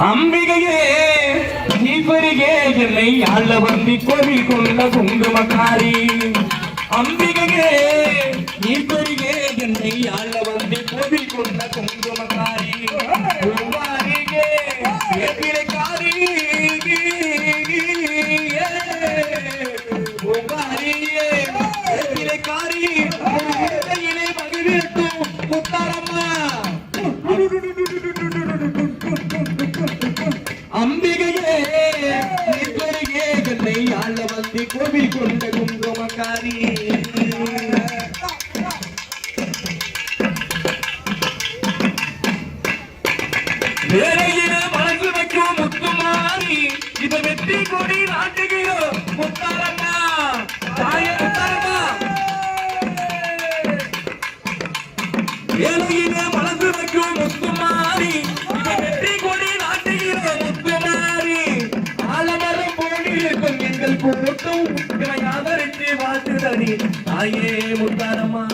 அம்பிகையே ஈஸ்வரியே என்னை ஆள வந்தி கோவில் கொண்ட குங்குமக்காரி. அம்பிகையே ஈஸ்வரியே என்னை ஆள வந்தி கோவில் கொண்ட குங்குமக்காரி. பூவாரியே வேப்பிலைக்காரி பூவாரியே முத்தாரம்மா. அம்பிகையே ஈஸ்வரியே என்னை ஆள வந்து கோபி கொண்ட குங்குமக்காரி. வேலையில மனசு வைக்கும் முத்துமாரி இத வெற்றி கொடி நாட்டுகிறோம் முத்தாரண்ணா தாய முத்தாரம்மா வேலையில மனசு வைக்கும் முத்துமாரி இத வெற்றி இருக்கும் எங்கள் கூட்டம் இவை ஆதரித்து வாழ்த்துதடி தாயே முத்தாரம்மா.